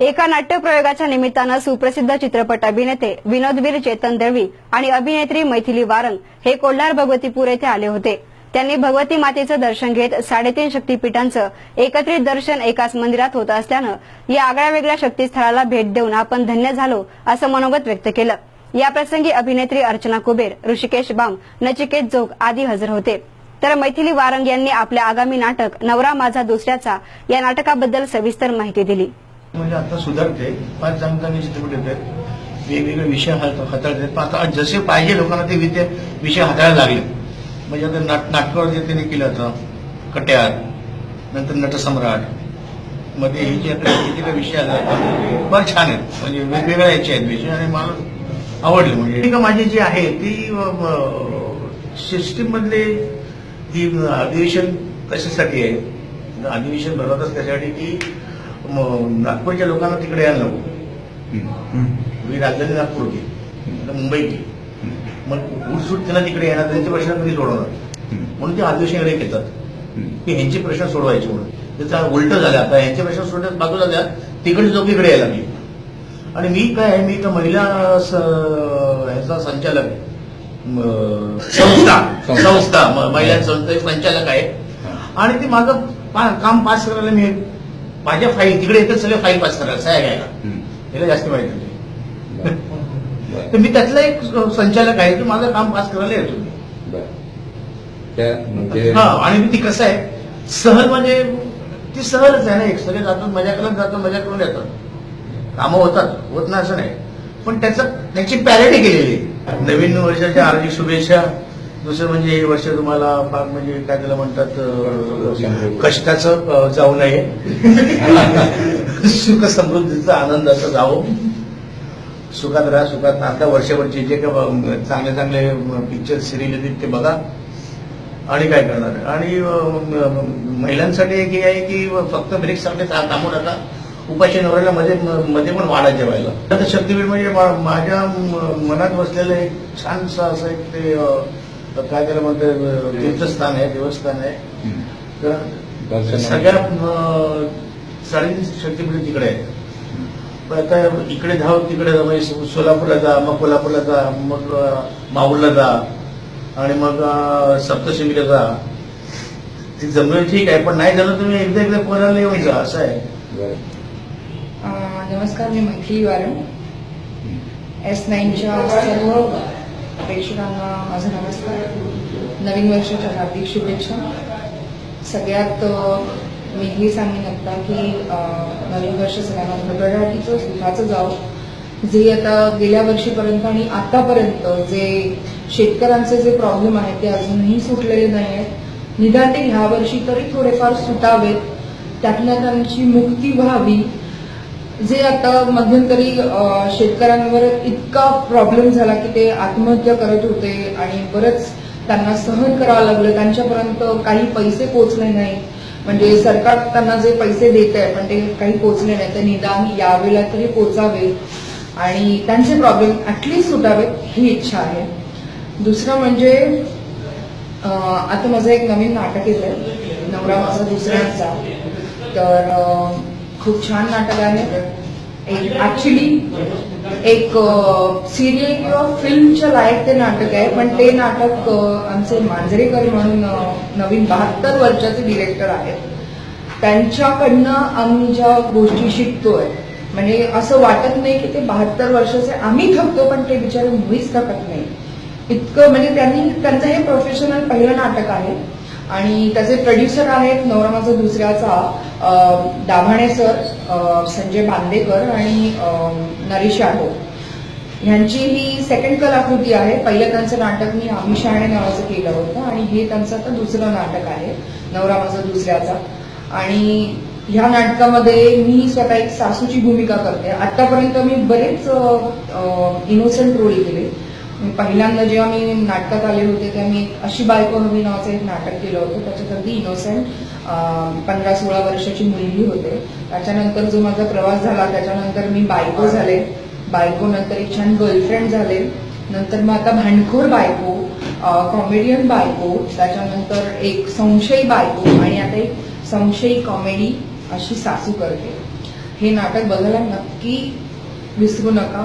एका नाट्यप्रयोगाच्या निमित्तानं सुप्रसिद्ध चित्रपट अभिनेते विनोदवीर चेतन दळवी आणि अभिनेत्री मैथिली वारंग हे कोल्हार भगवतीपूर येथे आले होते. त्यांनी भगवती मातेचं दर्शन घेत साडेतीन शक्तीपीठांचं एकत्रित दर्शन एकाच मंदिरात होत असल्यानं या आगळ्या वेगळ्या शक्तीस्थळाला भेट देऊन आपण धन्य झालो असं मनोगत व्यक्त केलं. याप्रसंगी अभिनेत्री अर्चना कुबेर ऋषिकेश बाम नचिकेत जोग आदी हजर होते. तर मैथिली वारंग यांनी आपल्या आगामी नाटक नवरा माझा दुसऱ्याचा या नाटकाबद्दल सविस्तर माहिती दिली. म्हणजे आता सुधारते. फार चांगले चांगले चित्रपट येत आहेत वेगवेगळे विषय हात- हाताळतात पण आता जसे पाहिजे लोकांना ते विषय विषय हाताळायला लागले. म्हणजे आता नाट नाटकावर जे त्यांनी केलं होतं कट्यार नंतर नटसम्राटमध्ये हे जे काही विषय आले फार छान आहेत. म्हणजे वेगवेगळ्या याचे आहेत विषय आणि मला आवडले. म्हणजे माझी जी आहे ती सिस्टीम मधले ही अधिवेशन कशासाठी आहे? अधिवेशन भरवतच त्यासाठी की नागपूरच्या लोकांना तिकडे यायला नको. मी राजधानी नागपूर होती मुंबई गेली मग उठसूट त्यांना तिकडे येणार त्यांचे प्रश्न कधी सोडवणार. म्हणून ते अधिवेशन एक येतात. की ह्यांचे प्रश्न सोडवायचे म्हणून. त्याचा उलट झालं आता. ह्यांचे प्रश्न सोडण्यात बाजूला द्या तिकडे लोक इकडे यायला लागली. आणि मी काय आहे, मी तर महिला ह्याचा संचालक संस्था संस्था महिला संस्था संचालक आहे. आणि ते माझं पा- काम पास करायला मी माझ्या फाईल तिकडे येतात सगळे फाईल पास करायला सह्या घ्यायला. याला जास्त माहिती नाही. तर मी त्यातला एक संचालक आहे की माझं काम पास करायला येतो. मी. म्हणजे हा आणि मी ती कसं आहे सहल म्हणजे ती सहलच आहे ना एक. सगळे जातो मजा करत जातो मजा करून येतात. कामं होतात होत नाही असं नाही. पण त्याचं त्याची पॅरेडी केलेली. नवीन वर्षाच्या हार्दिक शुभेच्छा. दुसरं म्हणजे हे वर्ष तुम्हाला फार म्हणजे काय त्याला म्हणतात कष्टाचं. जाऊ नये. सुख समृद्धीचं आनंदाचं जावं. सुखात राहा सुखात आता वर्षभरचे जे काही चांगले चांगले पिक्चर सिरियल येतील ते बघा. आणि काय करणार? आणि महिलांसाठी एक हे आहे की फक्त ब्रेकसाठी थांबू नका. उपाशी नवऱ्याला मध्ये मध्ये पण वाढा जेवायला. आता शक्तीपीठ म्हणजे माझ्या मनात बसलेलं एक छानसं असं एक ते अं, काय त्याला म्हणतात अं, तीर्थस्थान आहे देवस्थान आहे. तर दर्शन सगळ्या अं, साडेतीन शक्तीपीठ तिकडे आहे पण आता इकडे धाव तिकडे जा म्हणजे सोलापूरला जा मग कोल्हापूरला जा मग माहूरला जा आणि मग सप्तशृंगीला जा. ती जमलं ठीक आहे पण नाही झालं तुम्ही एकदा एकदा कोणाला येऊन जा असं आहे. नमस्कार मी मैथिली वारं. एस नाईनच्या सर्व प्रेक्षकांना माझं नमस्कार. नवीन वर्षाच्या हार्दिक शुभेच्छा. सगळ्यात मी हे सांगेन आता की नवीन वर्ष सगळ्यांना भरभराटीचं सुखाचं जावं. जे आता गेल्या वर्षीपर्यंत आणि आतापर्यंत जे शेतकऱ्यांचे जे प्रॉब्लेम आहेत ते अजूनही सुटलेले नाही आहेत निदान ते ह्या वर्षी तरी थोडेफार सुटावेत. त्यातनं त्यांची मुक्ती व्हावी. जे आता मध्यंतरी शेतकऱ्यांवर इतका प्रॉब्लेम झाला की ते आत्महत्या करत होते आणि बरंच त्यांना सहन करावं लागलं. त्यांच्यापर्यंत काही पैसे पोचले नाही म्हणजे सरकार त्यांना जे पैसे देत आहे पण ते काही पोचले नाही तर निदान यावेळेला तरी पोचावे आणि त्यांचे प्रॉब्लेम ॲटलिस्ट सुटावेत ही इच्छा आहे. दुसरं म्हणजे आता माझं एक नवीन नाटक येत आहे नवरा माझा दुसऱ्यांचा. तर खूप छान नाटक आहे. एक ऍक्च्युली एक सिरियल किंवा फिल्मच्या लायक ते नाटक आहे पण ते नाटक आमचे मांजरेकर म्हणून नवीन बहात्तर वर्षाचे डिरेक्टर आहेत. त्यांच्याकडनं आम्ही ज्या गोष्टी शिकतोय म्हणजे असं वाटत नाही की ते बहात्तर वर्षाचे आम्ही थकतो पण ते बिचारे मुळीच थकत नाही. इतकं म्हणजे त्यांनी त्यांचं हे प्रोफेशनल पहिलं नाटक आहे. आणि त्याचे प्रोड्युसर आहेत नवरा माझा दुसऱ्याचा दाभाणे सर संजय बांदेकर आणि नरेश यादव. ह्यांची ही सेकंड कलाकृती आहे. पहिलं त्यांचं नाटक मी आम्ही शहाणे नावाचं केलं होतं आणि हे त्यांचं आता दुसरं नाटक आहे नवरा माझा दुसऱ्याचा. आणि ह्या नाटकामध्ये मी स्वतः एक सासूची भूमिका करते. आतापर्यंत मी बरेच इनोसेंट रोल केले. पहिल्यांदा जेव्हा मी नाटकात आले होते तेव्हा मी एक अशी बायको हवी नावाचं एक नाटक केलं होतं त्याच्यात अगदी इनोसेंट पंधरा सोळा वर्षाची मुलगी होते. त्याच्यानंतर जो माझा प्रवास झाला त्याच्यानंतर मी बायको झाले. बायको नंतर एक छान गर्लफ्रेंड झाले. नंतर मग आता भांडखोर बायको कॉमेडियन बायको त्याच्यानंतर एक संशयी बायको आणि आता एक संशयी कॉमेडी अशी सासू करते. हे नाटक बघायला नक्की विसरू नका.